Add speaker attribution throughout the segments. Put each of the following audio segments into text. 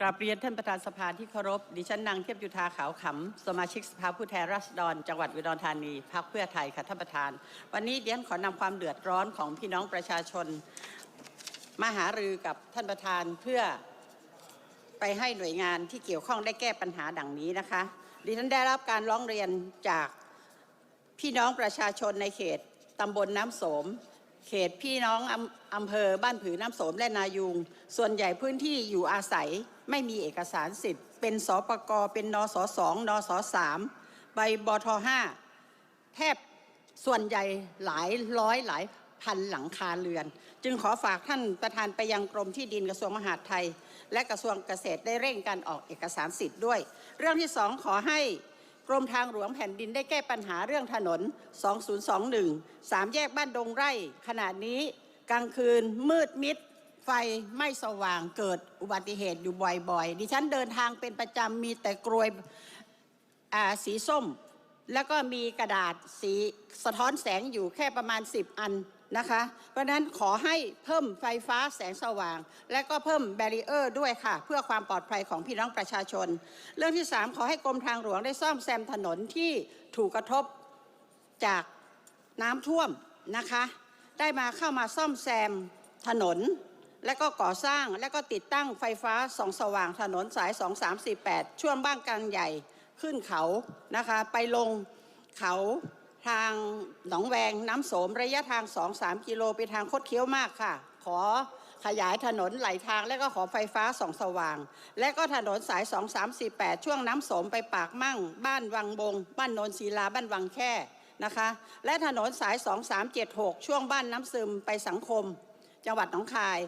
Speaker 1: กราบเรียนท่านประธานสภาที่เคารพ ดิฉันนางเทียบยุทธาขาวขำ สมาชิกสภาผู้แทนราษฎร จังหวัดอุดรธานีพรรคเพื่อไทยค่ะท่านประธาน วันนี้เดียนขอนำความเดือดร้อนของพี่น้องประชาชน มาหารือกับท่านประธานเพื่อไปให้หน่วยงานที่เกี่ยวข้องได้แก้ปัญหาดังนี้นะคะ ดิฉันได้รับการร้องเรียนจากพี่น้องประชาชนในเขตตำบลน้ำโสม เขตพี่น้องอำเภอบ้านผือน้ำโสมและนายุง ส่วนใหญ่พื้นที่อยู่อาศัยไม่มีเอกสารสิทธิ์ เป็นสปกเป็นนสสองนสสามใบบทห้าแทบส่วนใหญ่หลายร้อยหลายพันหลังคาเรือน จึงขอฝากท่านประธานไปยังกรมที่ดินกระทรวงมหาดไทย และกระทรวงเกษตรได้เร่งการออกเอกสารสิทธิ์ด้วย เรื่องที่สองขอให้ กรมทางหลวงแผ่นดินได้แก้ปัญหาเรื่องถนน 2021สามแยกบ้านดงไร่ ขณะนี้กลางคืนมืดมิด ไฟไม่สว่างเกิดอุบัติเหตุอยู่บ่อยๆ ดิฉันเดินทางเป็นประจำมีแต่กรวยสีส้ม แล้วก็มีกระดาษสีสะท้อนแสงอยู่แค่ประมาณ 10 อัน นะคะ เพราะนั้นขอให้เพิ่มไฟฟ้าแสงสว่าง และก็เพิ่มแบรีเออร์ด้วยค่ะ เพื่อความปลอดภัยของพี่น้องประชาชน เรื่องที่ 3 ขอให้กรมทางหลวงได้ซ่อมแซมถนนที่ถูกกระทบจากน้ำท่วมนะคะ ได้มาเข้ามาซ่อมแซมถนน และก็ก่อสร้างและก็ติดตั้งไฟฟ้าส่องสว่างถนนสาย 2348 ช่วงบ้านกลางใหญ่ขึ้นเขานะคะ ไปลงเขาทาง หนองแวงน้ำโสมระยะทาง 2-3 กิโลไปทางคดเคี้ยวมากค่ะ ขอขยายถนนไหลทางและก็ขอไฟฟ้าส่องสว่าง และก็ถนนสาย 2348 ช่วงน้ำโสมไปปากมั่ง บ้านวังบง บ้านโนนศิลาบ้านวังแค่นะคะ และถนนสาย 2376 ช่วงบ้านน้ำซึมไปสังคม จังหวัดหนองคาย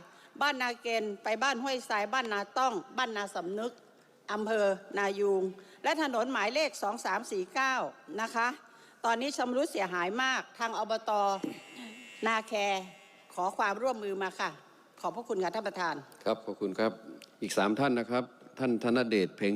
Speaker 1: บ้านนาเกณฑ์ไปบ้านห้วยทรายบ้านนาต้อง บ้านนาสำนึกอำเภอนายูง และถนนหมายเลข 2349 นะคะ ตอนนี้ชำรุดเสียหายมากทางอบตนาแคขอความร่วมมือมาค่ะ ขอบพระคุณค่ะท่านประธาน
Speaker 2: ครับขอบคุณครับอีกสามท่านนะครับ ท่านธนเดชเพ็ง